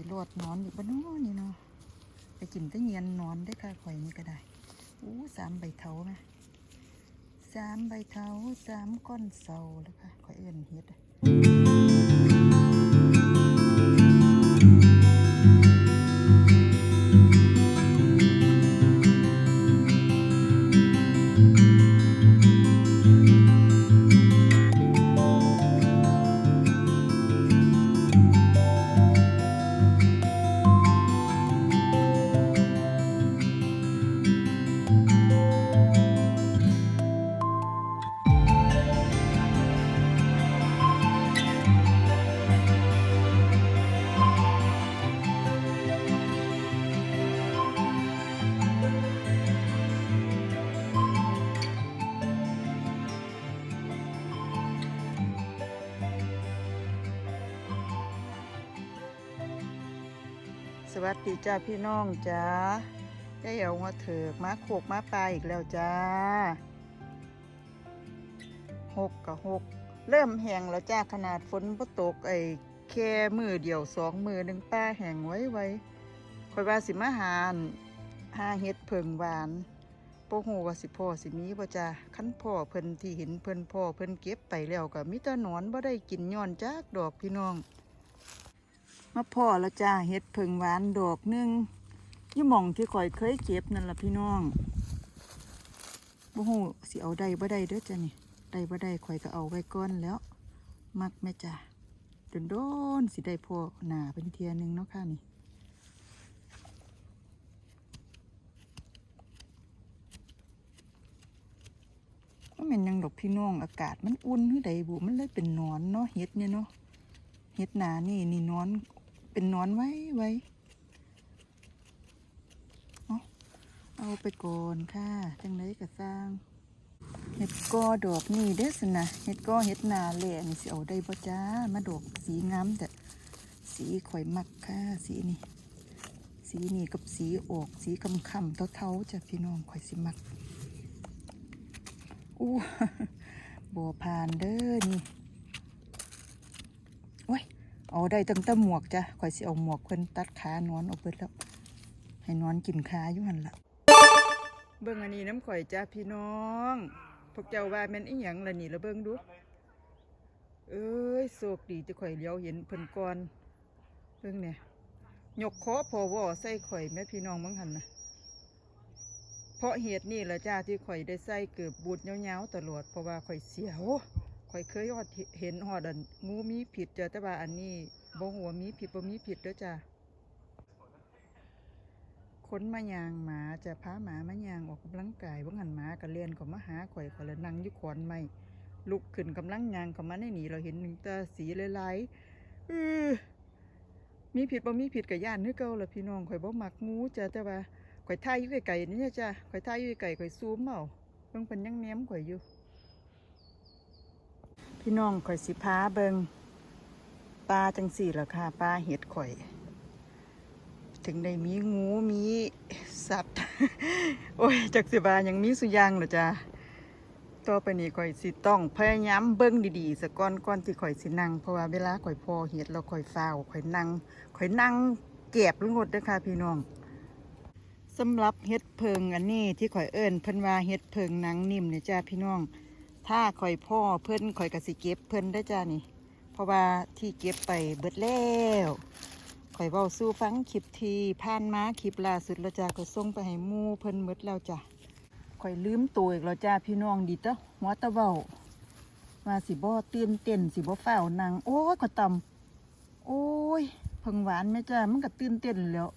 สิรอดนอนอยู่บ้านน้นนี่เนาะไปกินแตะเงียนนอนได้ค่ะข่อยนี่ก็ได้อู้สามใบเถาไหมสามใบเถาสามก้อนเสาแล้วค่ะข่อยเอื้อนเฮ็ดอะ วัสดีจ้าพี่น้องจ้าได้เอามาเถิกมาโขกมาปลาอีกแล้วจ้าหกกับหกเริ่มแห้งแล้วจ้าขนาดฝนบ่ตกไอ้แค่มือเดียวสองมือหนึ่งป้าแห้งไว้ไว้คอยว่าสิมาหานหาเห็ดเพิงหวานโปหูว่าสิพ่อสิมีบ่จ้าคันพ่อเพิ่นที่เห็นเพิ่นพ่อเพิ่นเก็บไปแล้วก็มีแต่หนอนบ่ได้กินย้อนจากดอกพี่น้อง มาพ่อแล้วจ้าเห็ดเพิงหวานดอกนึงยี่หม่องที่ข่อยเคยเก็บนั่นล่ะพี่น้องบ่ฮู้สิเอาได้บ่ได้เด้อจ้ะนี่ได้บ่ได้ข่อยก็เอาไว้ก่อนแล้ว มักแม่จ้าจนโดนสิได้พ่อหนาเป็นเทียหนึงเนาะค่ะนี่ม่นยังดอกพี่น้องอากาศมันอุ่นหรือใดบุมันเลยเป็นนอนเนาะเห็ดเนี่ยเนาะเฮ็ดหนานี่นี่นอน เป็นนอนไว้ไว้เอาไปก่อนค่ะจังไรก็สร้างเฮ็ดกอดอกนี่เด้สนะเฮ็ดกอเฮ็ดนาแหล่นี่สิเอาได้บ่จ้ามาดอกสีงามแต่สีข่อยมักค่ะสีนี่สีนี่กับสีออกสีคำคำๆเทาๆจ้ะพี่น้องข่อยสิมักอู้บ่ผ่านเด้อนี่ เอาได้ตั้งแต่หมวกจ้ะข่อยสิเอาหมวกเพิ่นตัดขานอนเอาเบิดแล้ว ให้นอนกินขาอยู่หันละเบิ่งอันนี้น้ำข่อยจ้าพี่น้อง พวกเจ้าว่าแม่นอีหยังล่ะนี่ละเบิ่งดู เอ้ยโศกดีจะข่อยเลี้ยวเห็นเพิ่นก่อนเบิ่งเนี่ยยกคอพอวอใส่ข่อยแม่พี่น้องบังหันนะเพราะเหตุนี่แหละจ้าที่ข่อยได้ใส่เกือบบูดยาๆตลอดเพราะว่าข่อยเสียว ข่อยเคยฮอดเห็นฮอดันงูมีผิดเจ้ะแต่ว่าอันนี้บ่หัวมีผิดบ่มีผิดเด้อจ้ะคนมายางหมาจะพาหมามายางออกกำลังกายบ่หันหมาก็เลียนก็มาหาข่อยก็เลยนั่งอยู่ขอนไม้ลุกขึ้นกำลังยางข้ามาในนี่เราเห็นหนึ่งตาสีหลายๆเออมีผิดบ่มีผิดกับย่านคือเก่าละพี่น้องข่อยบ่มักงูจ้ะแต่ว่าข่อยถ่ายอยู่ไกลๆนี่จ้ะข่อยถ่ายอยู่ไกลข่อยซูมเอาเบิ่งเพิ่นยังแนมข่อยอยู่ พี่น้องข่อยสิพาเบิงปลาจังสี่ละค่ะปลาเห็ดข่อย ถึงได้มีงูมีสัตว์ โอ้ยจักสิบายังมีสุยางเหรอจ้าต่อไปนี้ข่อยสิต้องพยายามเบิ้งดีๆสะก่อนก่อนที่ข่อยสินั่งเพราะว่าเวลาข่อยพอเห็ดแล้วข่อยฟาวข่อยนั่งข่อยนั่งเก็บลงหมดเด้อค่ะพี่น้องสำหรับเห็ดเพิงอันนี้ที่ข่อยเอิ้นเพิ่นว่าเห็ดเพิงนังนิ่มเนี่ยจ้าพี่น้อง ถ้าข่อยพ่อเพิ่อนข่อยกสิเก็บเพิ่อนได้จ้านี่ เพราะว่าที่เก็บไปเบิดแล้วข่อยเว้าสู้ฟังคลิปทีผ่านมาคลิปล่าสุดแล้วจ้าก็ส่งไปให้มู่เพิ่อนหมดแล้วจ้ะข่อยลืมตัวอีกแล้วจ้าพี่น้องดีตะหัวตะเว้าว่าสิบ่เตื่นเต้นสิบ่ฟ้านั่งโอ้ยก็ตำโอ้ยพิ่งหวานแม่จ้ามันก็ตื่นเต้นแล้ว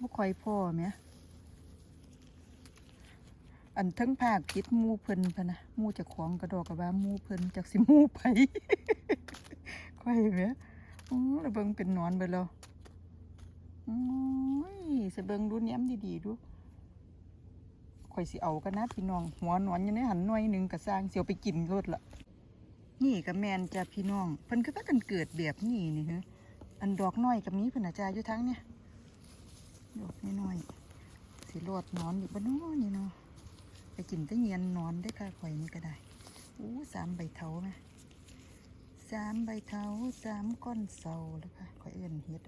บ่ค่อยพ่อแหมอันทั้งภาคคิดมูเพิ่นพะนะ มูจะของกระดอกกระบามูเพิ่นจากสิมูไปค่อยแหมอื้อแล้วเบิงเป็นนอนไปแล้วโอ้ยสะเบิงดูแหนมดีๆดูข่อยสิเอากันนะพี่น้องหัวหนอนอยู่ในหันหน่วยหนึ่งกระสร้างเสียวไปกินรถละนี่กับแมนจ้ะพี่น้องเพิ่นคือพากันเกิดแบบนี้นี่ฮะอันดอกน้อยกับนี้เพิ่นอาจารย์อยู่ทั้งเนี่ยดอกน้อยๆสิรอดนอนอยู่บ้านน้อนี่เนาะ กินตะเงียนนอนได้ค่ะข่อยนี่ก็ได้อู้สามใบเถาไหมสามใบเถาสามก้อนเสาแล้วค่ะข่อยเอื้อนเฮ็ด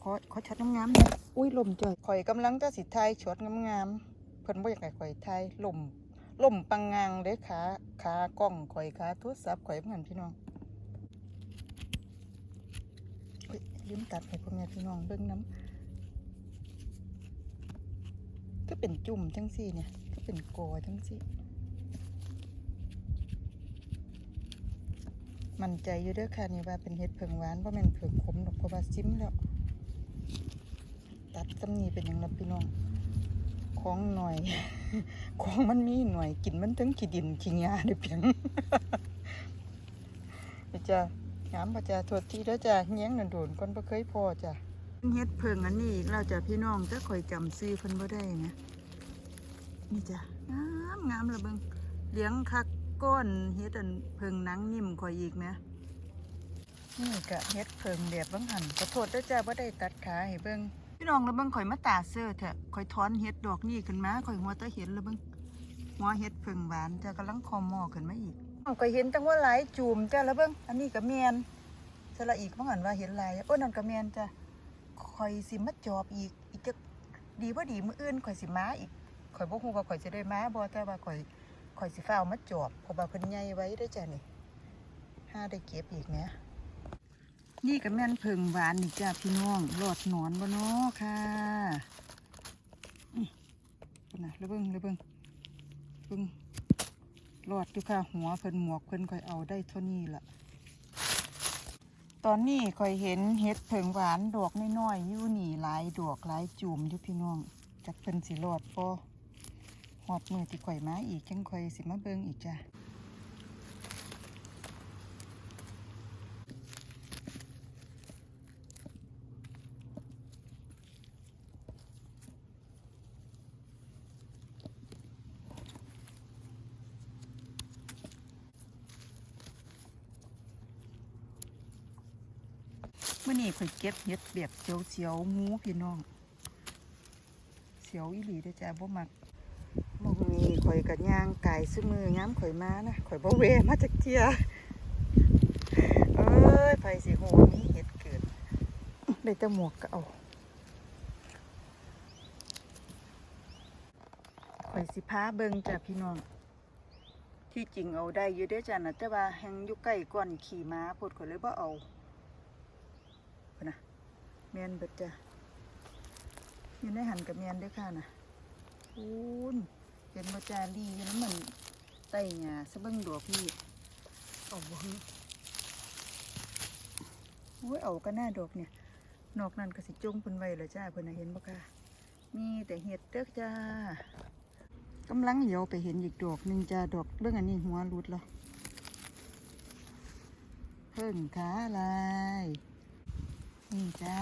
ขอขอช็อตงามๆน่อยอุ้ยลมจ่อยข่อยกำลังจะสิทายช็อตงามๆเพิ่นบ่อยากให้ข่อยทายลมลมปังงางเด้ขาขากล้องข่อยขาโทรศัพท์ข่อยเหมือนพี่น้องเฮ้ยลืมตัดให้พ่อแม่พี่น้องเบิ่งน้ำก็เป็นจุ่มจังซี่เนี่ย เป็นกอจังซี่มั่นใจอยู่เด้อค่ะนี่ว่าเป็นเห็ดเผิงหวานเพราะมันเผิงขมดอกเพราะว่าซิมแล้ว ตัดตำนี้เป็นอย่างนับพี่น้องของหน่อย ของมันมีหน่อยกินมันถึงขี้ดินขี้ยาได้เพียงจ้ะงามปะจ้ะโทษทีแล้วจ้ะแย้งนันโดนก่อนบ่เคยพอจ้ะเฮ็ดเผิงอันนี้อีกแล้วจ้ะพี่น้องจะคอยจำซื้อเพิ่นบ่ได้นะ นี่จ้ะงามงามละเบิงเลี้ยงคักก้อนเฮ็ดอันเผิงนังนิ่มคอยอีกนะนี่กะเฮ็ดเผิงแบบบังหันขอโทษด้วยจ้ะว่าได้ตัดขาให้เบิงพี่น้องแล้วเบิงข่อยมาตาเสื้อแท้ข่อยถอนเฮ็ดดอกนี่ขึ้นมาข่อยหัวตาเห็นแล้วเบิงหัวเฮ็ดเผิงหวานจ้ะกำลังคอมอขึ้นมาอีกข่อยเห็นจังว่าหลายจูมจ้ะแล้วเบิ่งอันนี้ก็แม่นสละอีกบังหันว่าเห็นหลายโอ้นั่นก็แม่นจ้ะข่อยสิมาจอบอีกอีกจะดีบ่ดีมืออื่นข่อยสิมาอีก ข่อยบ่ฮู้ว่าข่อยสิได้มาบ่แต่ว่าข่อยข่อยสิฟ้าวมาจอบเพราะว่าเพิ่นใหญ่ไว้เด้จ้ะนี่ห้าได้เก็บอีกแหมนี่ก็แม่นเพิงหวานนี่จ้าพี่น้องรอดหนอนบ่เนาะค่ะนี่เพิ่นน่ะระเบิงระเบิงเบิ่งรอดอยู่ค่ะหัวเพิ่นหมวกเพิ่นค่อยเอาได้เท่านี้ละตอนนี้ข่อยเห็นเห็ดเพิงหวานดอกน้อยๆอยู่นี่หลายดอกหลายจุ่มอยู่พี่น้องจักเพิ่นสิรอดบ่ หอดมือที่ข่อยมาอีกจังข่อยสิมาเบิงอีกจ้ะเมื่อนี้ข่อยเก็บเห็ดแบบเสียวๆงูพี่น้อง เสียวอีหลีเด้จ้าบ่มัก ข่อยกับย่างไก่ซื้อมือย้ำข่อยมานะข่อยบ่เวมาจากเทียเอ้ยไผสิโหมีเห็ดเกิดได้แต่หมวกก็เอาข่อยสิพาเบิงจ้ะพี่น้อง ที่จริงเอาได้อยู่เด้จ้ะนะแต่ว่าแหงอยู่ใกล้ก่อนขี่ม้าพดข่อยเลยบ่เอานะแมนเบิดจ้ะอยู่ในหันกับแมนด้อค่ะนะคูณ เป็นมาจารีอยู่น้ำมันไต่หญ้าสะเบังดอกพี่เอาบ่ฮึโอ้ยเอาก็น่าดอกเนี่ย นอกนั้นก็สิจงเพิ่นไว้แล้วจ้าเพิ่นน่ะเห็นบ่ค่ะมีแต่เห็ดเด้อจ้ากำลังเหลียวไปเห็นอีกดอกหนึงจ้าดอกเรื่องอันนี้หัวรุดแล้วเพิ่งขาลายนี่จ้า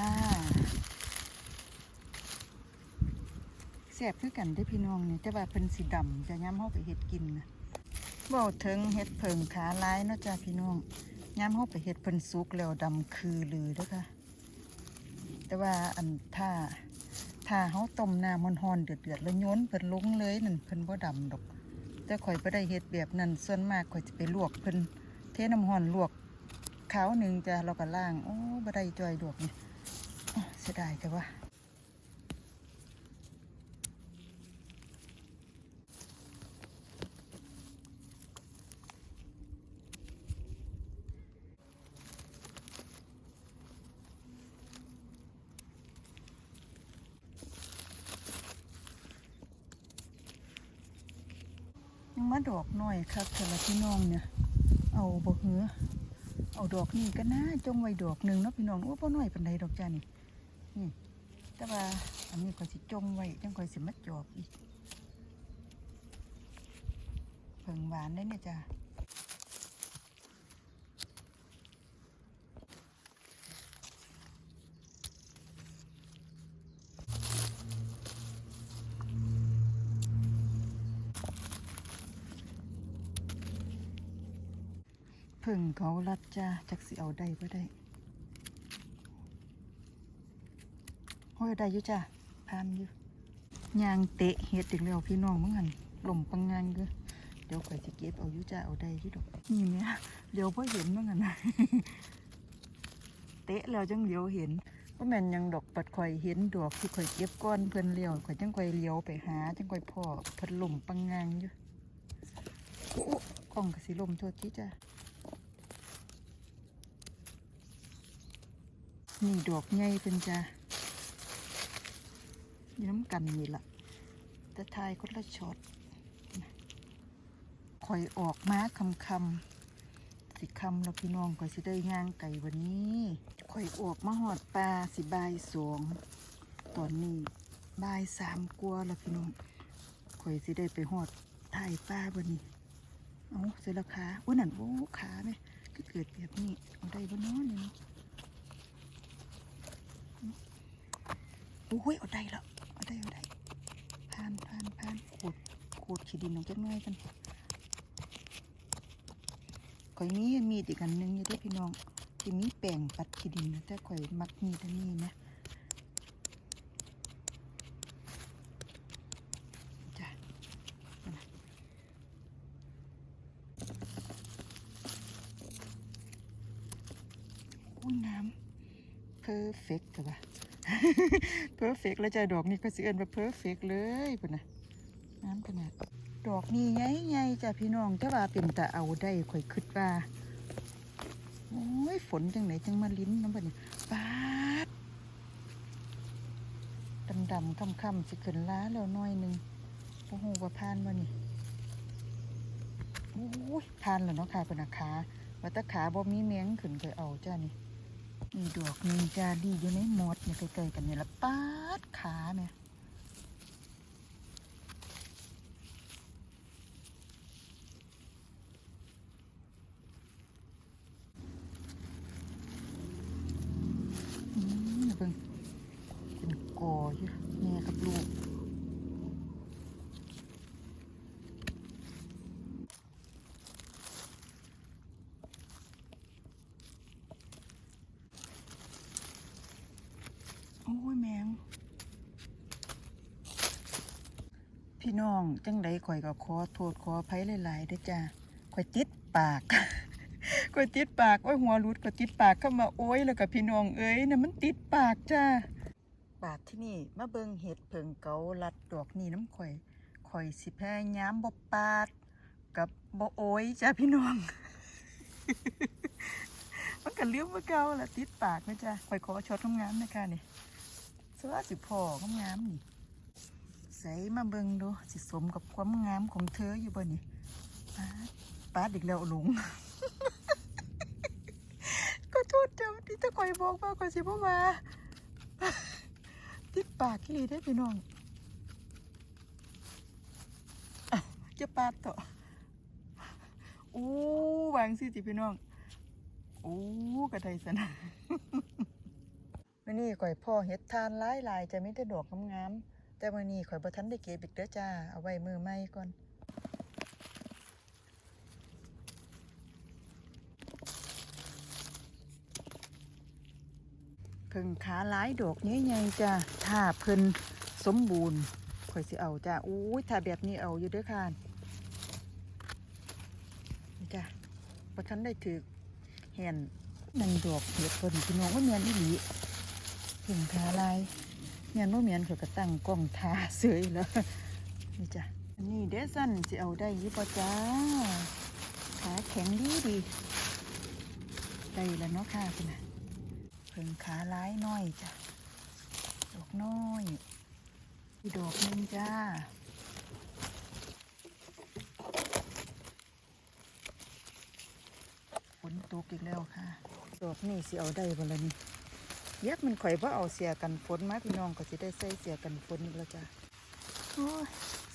แซ่บคือกันได้พี่น้องนี่แต่ว่าเพิ่นสีดำจะย้ำเฮาไปเฮ็ดกินนะเว้าถึงเฮ็ดเพิงขาลายเนาะจ้าพี่น้องย้ำเฮาไปเฮ็ดเพิ่นสุกแล้วดำคือลือเด้อค่ะแต่ว่าอันถ้าถ้าเฮาต้มน้ำมันฮอนๆเดือดๆแล้วโยนเพิ่นลงเลยนั่นเพิ่นบ่ดำดอกแต่ข่อยบ่ได้เฮ็ดแบบนั้นส่วนมากข่อยจะไปลวกเพิ่นเทน้ำร้อนลวกขาวหนึ่งจ้าแล้วก็ล้างโอ้บ่ได้จอยดอกนี่เสียดายแต่ว่า มาดอกหน่อยครับเถอรับพี่น้องเนี่ย เอาบ่เหือเอาดอกนี่ก็น่าจงไว้ดอกหนึ่งเนาะพี่น้องโอ้พ่อหน่อยปันใดดอกจ้านี่นี่ แต่ว่าอันนี้ก็สิจงไว้จังค่อยสิมาจอบอีกเพิ่งหวานได้เนี่ยจ้า เพิ่งเขารัดจ้าจักสิเอาได้บ่ได้โอ้ยได้อยู่จ้าพานอยู่ยางเตะเฮ็ดอีกแล้วพี่น้องมึงหันลมปังงานเด้อเดี๋ยวข่อยสิเก็บเอาอยู่จ้าเอาได้อยู่ดอกนี่แม่เดี๋ยวพ่อเห็นมึงหันนะเตะแล้วจังเดี๋ยวเห็นโอ้ว่าแม่นยังดอกปัดข่อยเห็นดอกที่ข่อยเก็บก้อนเพิ่นเลี้ยวข่อยจังข่อยเลี้ยวไปหาจังข่อยพ่อพิ่นล่มปังงางอยู่กล้องก็สิล่มโทษทีจ้ะ นี่ดอกใหญ่เพิ่นจ้ะอยู่น้ำกันนี่ละแต่ทายคนละช็อตข่อยออกมาคำคำสิคำแล้วพี่น้องข่อยสิได้ย่างไก่วันนี้ข่อยออกมาหอดปลาสิบายสองตอนนี้บายสามกลัวาแล้วพี่น้องข่อยสิได้ไปหอดถ่ายปลาวันนี้เอาเสร็จแล้วขาอุ้ยนั่นโอ้ขาไหมก็เกิดแบบนี้เอาได้บ่เน้อนี่เนาะ อ้ยเอาได้แล้วเอาได้เอาได้ผ่านผ่านผ่านขูดขูดขี้ดินออกจากหน้อกันข่อยมีมีดอีกอันหนึงอยู่ด้วยพี่น้องที่มีแป่งปัดขี้ดินนะแต่ข่อยมักมีดอันนี้นะ โอ้ยน้ำเพอร์เฟกต์ค่ะ เพอร์เฟกแล้วจ้ะดอกนี้ก็สิเอินว่าเพอร์เฟกเลยพุ่นนะน้ำขนาดดอกนี้ใหญ่ๆจ้ะพี่น้องแต่ว่าเป็นแตาเอาได้ข่อยคิดว่าโอ้ยฝนจังไหนจังมาลิ้นน้ำบัดนี้ปาดดำๆค่ำๆสิขึ้นล้าแล้วน้อยนึงโอ้โหว่าพานมานี่โอ้ยพานแล้วเนาะค่ะเป็นขาว่าตาขาบ่มีเมียงขึ้นเคยเอาจ้านี่ นี่ดอกนินจาดีอยู่ในหมดเนี่ยใกล้ๆกันเนี่ยละปาดขาเนี่ยเบิ่งเป็นกออยู่แม่กับลูก โอ้ยแมง พี่น้องจังไดข่อยก็ขอโทษขออภัยหลายๆด้จ้าข่อยติดปากข่อยติดปากโอ้ยหัวรุดก็ติดปากเข้ามาโอ้ยแล้วก็พี่น้องเอ้ยน่ะมันติดปากจ้าปากที่นี่มาเบิงเห็ดเผิงเกาลัดดอกนี่น้ำข่อยข่อยสิพยายามบ่ปาดกับบ่โอ้ยจ้าพี่น้องมันก็เลี้ยวมาเกาละติดปากนะจ๊ะข่อยขอช็อตงามๆนะคะนี่สวัสดิพ่องามๆนี่ ใส่มาเบิ่งดูสิสมกับความงามของเธออยู่บ่นี่ปาดปาดอีกแล้วหลงก็โทษเจ้าที่ตะคอยบอกว่าก่อนสิพ่อมาติดปากกี่ลีได้พี่น้องอ้าวจะปาดต่ออู้วางสิจิพี่น้องโอ้กระไดสนะมื่นี้ข่อยพ่อเฮ็ดทานหลายหลายๆจะมีแต่ดอกงามๆ แต่มื่อนี้ข่อยบ่ทันได้เก็บอีกเด้อจ้า เอาไว้มือใหม่ก่อนพิ่งขาหลายดอกใหญ่ๆจ้าถ้าเพิ่นสมบูรณ์ข่อยสิเอาจ้าอู้ยถ้าแบบนี้เอาอยู่เด้อค่ะนี่จ้าบ่ทันได้ถือแห่นนั่งดอกเห็ดเพิ่นพี่น้องว่าเมียนอีหลีเห็นขาลาย เมียนว่เมียนเขาก็ตั้งกล้องทาเสยแล้วนี่จ้ะอันนี้เดซันสิเอาได้ยี่ปะจ้าขาแข็งดีดีได้แล้วเนาะค่ะคุณน่ะเพิ่งขาลายน้อยจ้ะดอกน้อยอีดอกนึงจ้าฝนตกอีกแล้วค่ะ ดอกนี่สิเอาได้บ่ละนี่ ยักมันข่อยว่าเอาเสียกันฝนมาพี่น้องก็จะได้ใส่เสียกันฝนอีกแล้วจ้ะโอ้ย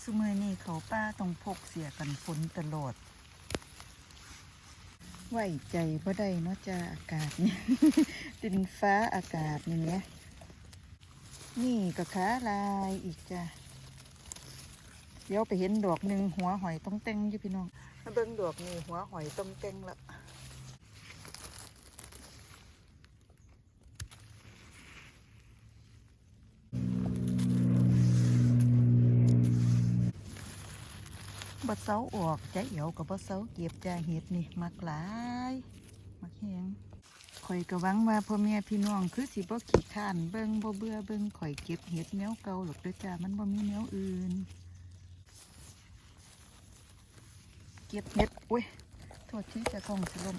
สมัยนี้เขาป้าต้องพกเสียกันฝนตลอดไหวใจว่าได้เนาะจ้าอากาศเนี่ยดินฟ้าอากาศอย่เงี้ยนี่ก็ขาลายอีกจ้ะเดี๋ยวไปเห็นดอกหนึ่งหัวหอยต้องเต็งอยู่พี่น้องเบิ่งดอกนี่หัวหอยต้องเต็งละ เซาออกใจเอียวกับบะเซาเก็บจ่าเห็ดนี่มักหลายมักแหงข่อยก็หวังว่าพ่อแม่พี่น้องคือสิบ่ขี้ข้านเบิ่งบ่เบื่อเบิ่งข่อยเก็บเห็ดแนวเก่าหรอกเด้อจ้ามันบ่มีแนวอื่น เก็บเห็ดอุ้ยโทษที่จะกล้องสลม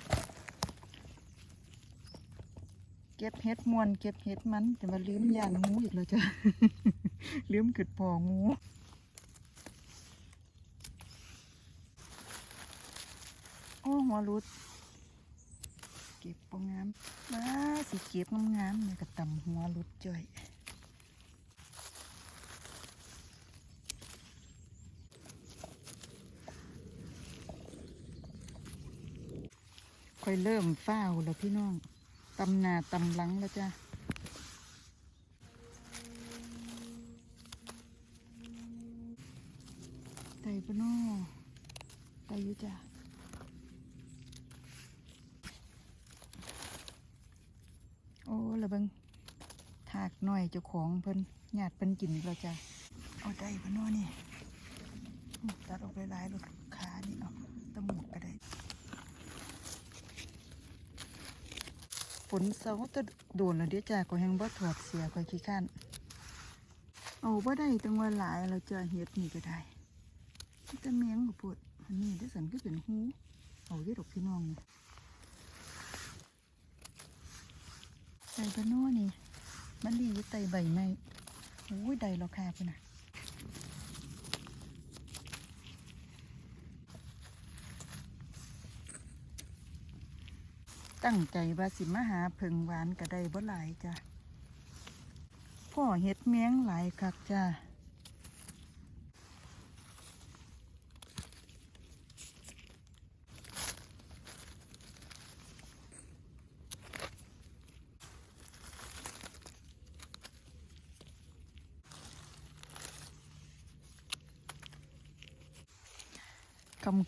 เก็บเห็ดมวนเก็บเห็ดมันแต่ว่าลืมย่านงูอีกแล้วจ้ะลืมขึ้นพองู อ้หัวรุด เก็บปงามว้าสิเก็บงามๆเลยกระตำหัวรุดจ่อยค่อยเริ่มเฝ้าวแล้วพี่น้องตำหนาตำหลังแล้วจ้ะไต่ปะน้อไต่อยู่จ้ะ โอ้ละเบิงถากหน่อยเจ้าของเพิ่นญาติเพิ่น กินแล้วจ้ะเอาได้ปะนอนี่ตัดออกหลายๆลูกขานี่เอาตะหมวกก็ได้ฝนเสาร์ตะโดนแล้วเดี๋ยวจ้าก็ยังบ่ถอดเสียก็ขี้ข้านเอาบ่ได้ตังว่าหลายแล้วจ้าเฮ็ดนี่ก็ได้มีแต่แมงก็ปวดอันนี้ได้สันก็เป็นหูเอาได้ดอกพี่น้องนี่ใส่ปะโน่นี่มันดีอยู่ไตใบไม้ อุ้ยได้ราคาไปนะตั้งใจว่าสิมาหาเพิงหวานก็ได้บ่หลายจ้ะพ่อเห็ดเมียงหลายคักจ้ะ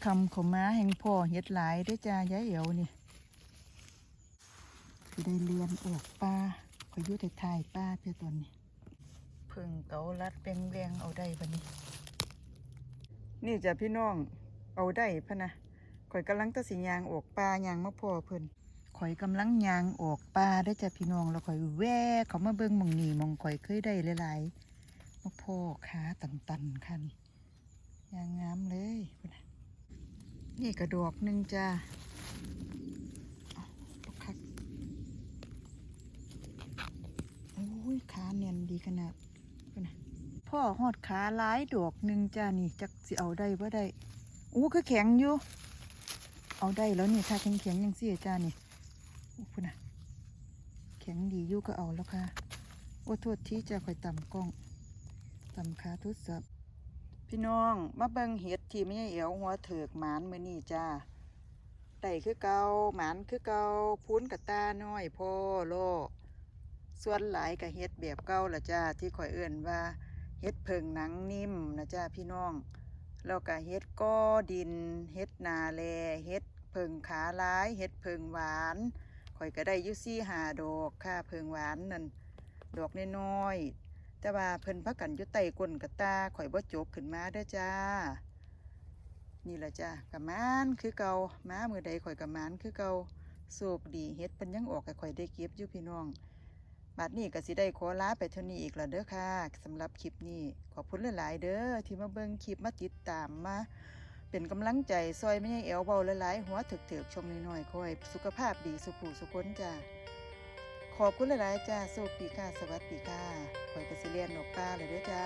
คำของม้าแห่งพ่อเฮ็ดหลายเด้จ้ายายเอ๋วนี่ได้เรียนออกป้าขอยอยู่แต่ถ่ายป้าเพื่อตอนนี้พึ่งเกาลัดแปงแรงเอาได้บันนี้ นี่จ้ะพี่น้องเอาได้พะนะข่อยกำลังตัดสิยางออกป้ายางมาพ่อเพิ่นข่อยกำลังยางออกป้าได้จ้ะพี่น้องแล้วข่อยแวะเขามาเบิ่งมองนี่มองข่อยเคยได้หลายๆมาพ่อขาตันๆค่ะนี่ยางงามเลยพุ่นน่ะ นี่กระดอกหนึ่งจ้าคักโอ้ยขาเนียนดีขนาดพุ่นะพ่อหอดขาหลายดอกหนึ่งจ้านี่จักสิเอาได้บ่ได้อู้คือแข็งอยู่ เอาได้แล้วนี่ถ้าแข็งแข็งยังเสียจ้านี่อู้พุ่นนะแข็งดีอยู่ก็เอาแล้วค่ะ โอ้โทษที่จะคอยต่ำกล้องต่ำขาทุดสับ พี่น้องมาเบิ่งเห็ดที่ไม่เอวหัวเถือกหมานมือนี่จ้าได้คือเกาหมานคือเกาพุ้นกับตาน้อยพ่อโลส่วนหลายกับเฮ็ดแบบเก่าละจ้าที่ข่อยเอื่นว่าเฮ็ดเพิงหนังนิ่มนะจ้าพี่น้องแล้วก็เฮ็ดก้อดินเฮ็ดนาแลเฮ็ดเพิงขาลายเฮ็ดเพิงหวานข่อยก็ได้ยุซี่หาดอกค่ะเพิงหวานนั่นดอกน้อย แต่ว่าเพิ่นพักกันอยู่ใต้ก้นกระตาข่อยบ่จกขึ้นมาเด้อจ้า นี่ละจ้ากะมานคือเก่ามามือใดข่อยกะมานคือเก่าโศกดีเฮ็ดเพิ่นยังออกให้ข่อยได้เก็บอยู่พี่น้องบัดนี้ก็สิได้ขอลาไปเท่านี้อีกแล้วเด้อค่ะสำหรับคลิปนี้ขอบคุณหลายๆเด้อที่มาเบิ่งคลิปมาติดตามมาเป็นกำลังใจซอยไม่ให้เอวเบาหลายๆหัวถึกๆชมน้อยๆคอย สุขภาพดีสุขูสุคนจ้า ขอบคุณหลายๆจ้าโชคดีค่ะสวัสดีค่ะคอยกสิเลียนนกป้าเลยด้วยจ้า